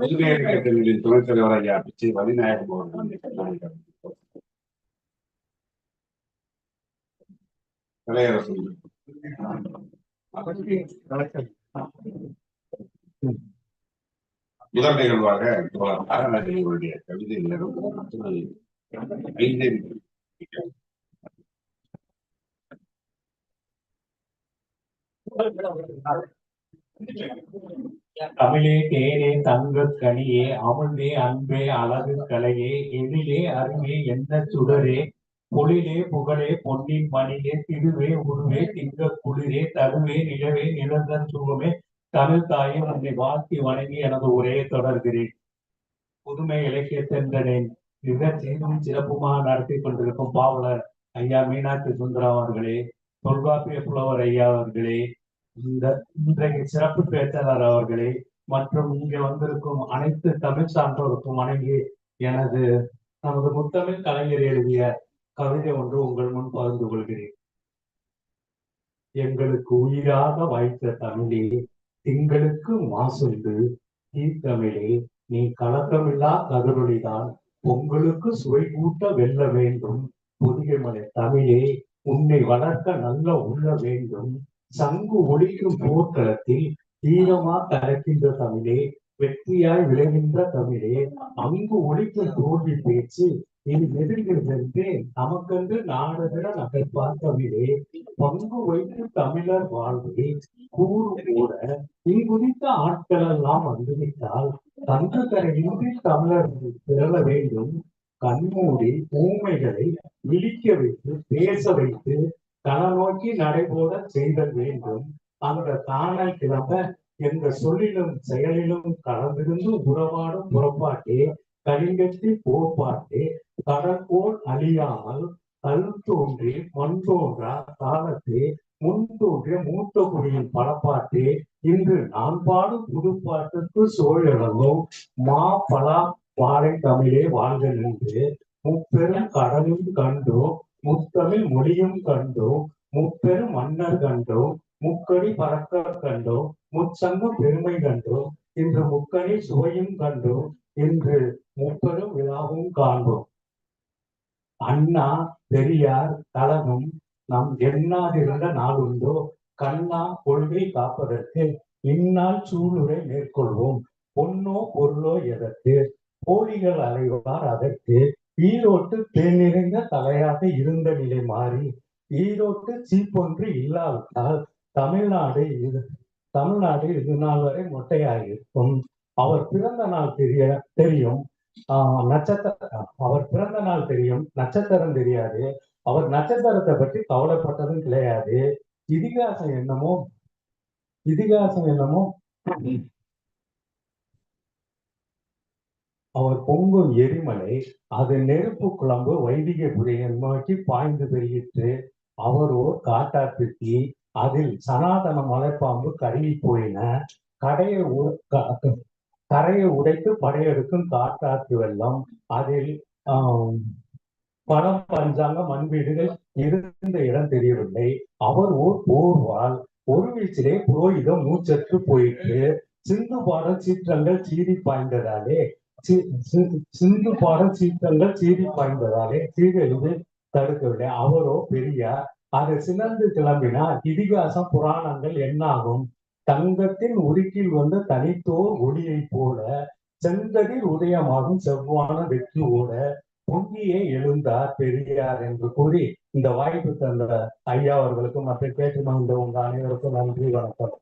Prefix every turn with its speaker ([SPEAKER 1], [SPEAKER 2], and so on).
[SPEAKER 1] புதுமை இயக்கத்தின் துணைத் தலைவர் ஐயா பிச்சை வலிநாயகம் அவர்கள் முதல் நிகழ்வாக தோழர் நாகராஜனுடைய கவிதை நேரம் ஐந்து Thank you.
[SPEAKER 2] தமிழே தேனே தங்கக் கனியே அமுதே அன்பே அழகு கலையே எழிலே அருமே என்ன சுடரே பொழிலே புகழே பொன்னின் மணியே திருவே உருவே திங்க குளிரே தருவே நிலவே நிலந்தன் சுகமே தமிழ் தாயே உன்னை வாழ்த்தி வணங்கி எனது உரையை தொடர்கிறேன். புதுமை இலக்கிய சென்றனேன் மிக சீரும் சிறப்புமாக நடத்தி கொண்டிருக்கும் பாவலர் ஐயா மீனாட்சி சுந்தரம் அவர்களே தொல்காப்பிய புலவர் ஐயா அவர்களே இந்த இன்றைய சிறப்பு பேச்சாளர் அவர்களே மற்றும் இங்கே வந்திருக்கும் அனைத்து தமிழ் சான்றோருக்கும் வணங்கி எனது நமது முத்தமிழ் கலைஞர் எழுதிய கவிதை ஒன்று உங்கள் முன் பகிர்ந்து கொள்கிறேன். எங்களுக்கு உயிராக வாய்த்த தமிழே திங்களுக்கு மாசுண்டு தீர்த்தமிழே நீ கலக்கமில்லா கதிரொலிதான் உங்களுக்கு சுவை கூட்ட வெல்ல வேண்டும் புதிய மலை தமிழே உன்னை வளர்க்க நல்ல உள்ள வேண்டும். சங்கு ஒழிக்கும் போர்க்களத்தில் தீரமா கலக்கின்ற தமிழே வெற்றியாய் விளைகின்ற தமிழே. அங்கு ஒழிக்கும் தோல்வி பேச்சு இது எதிர்கிறது நமக்கென்று நாடுகிற நகர்ப்பார் தமிழே. பங்கு வைத்து தமிழர் வாழ்வை கூறு கூட இங்குறித்த ஆட்கள் எல்லாம் வந்துவிட்டால் தங்கு கரையின்றி தமிழர் திரள வேண்டும். கண்மூடி ஊமைகளை விழிக்க வைத்து பேச வைத்து தன நோக்கி நடைபோட செய்தல் வேண்டும். அந்த காணல் கிளம்ப என்ற சொல்லிலும் செயலிலும் கலந்திருந்து உறவாடும் புறப்பாட்டே கலிங்கத்தி போப்பாட்டே கடற்கோள் அழியாமல் கல் தோன்றி மண் தோன்றா காலத்தே முன் தோன்றிய மூத்த குடியின் பலப்பாட்டே இன்று நான் பாடும் புதுப்பாட்டுக்கு சோழர்களும் மா பலா பாறை தமிழே வாழ்க நின்று முப்பெரும் கடலும் கண்டோம் முத்தமிழ் மொழியும் கண்டோம் முப்பெரும் மன்னர் கண்டோம் முக்கடி பறக்க கண்டோம் முச்சங்க பெருமை கண்டோம் இன்று முக்கணி சுவையும் கண்டோம் இன்று முப்பெரும் விழாவும் காண்போம். அண்ணா பெரியார் தலமும் நம் எண்ணாதிருந்த நாள் உண்டோ கண்ணா கொள்கை காப்பதற்கு இந்நாள் சூளுரை மேற்கொள்வோம். பொன்னோ பொருளோ எதற்கு? போலிகள் அலைவார் அதற்கு ஈரோட்டு தேநிறைந்த தலையாக இருந்த நிலை மாறி ஈரோட்டு சீப்பொன்று இல்லாவிட்டால் தமிழ்நாடு இது தமிழ்நாடு இது நாள் வரை மொட்டையாயிருக்கும். அவர் பிறந்த நாள் தெரிய தெரியும். ஆஹ் நட்சத்திர அவர் பிறந்த நாள் தெரியும். நட்சத்திரம் தெரியாது. அவர் நட்சத்திரத்தை பற்றி கவலைப்பட்டதும் கிடையாது. இதிகாசம் என்னமோ இதிகாசம் என்னமோ அவர் பொங்கும் எரிமலை அது நெருப்பு குழம்பு வைதிகபுரியை நோக்கி பாய்ந்து பெருகிட்டு அவர் ஓர் காட்டாற்றுத்தி அதில் சனாதன மலைப்பாம்பு கருகி போயின. கடையை கரையை உடைத்து படையெடுக்கும் காட்டாற்று வெள்ளம். அதில் பணம் பஞ்சாங்க மண் வீடுகள் இருந்த இடம் தெரியவில்லை. அவர் ஓர் போர்வால் ஒரு வீச்சிலே புரோகிதம் மூச்சற்று போயிற்று. சிந்து பாடல் சீற்றங்கள் சீறி பாய்ந்ததாலே சிந்து பாடல் சீற்றங்கள் சீறி பாய்ந்ததாலே சீரழிவு தடுக்கவில்லை. அவரோ பெரியார் அது சினந்து கிளம்பினா இதிகாசம் புராணங்கள் என்னாகும்? தங்கத்தின் உருக்கில் வந்த தனித்தோர் ஒளியை போல செங்கதில் உதயமாகும் செவ்வான வெற்றி ஓட பொங்கியே எழுந்தார் பெரியார் என்று கூறி இந்த வாய்ப்பு தந்த ஐயா அவர்களுக்கும் மற்ற பேச்சு மகிழ்ந்த உங்க அனைவருக்கும் நன்றி வணக்கம்.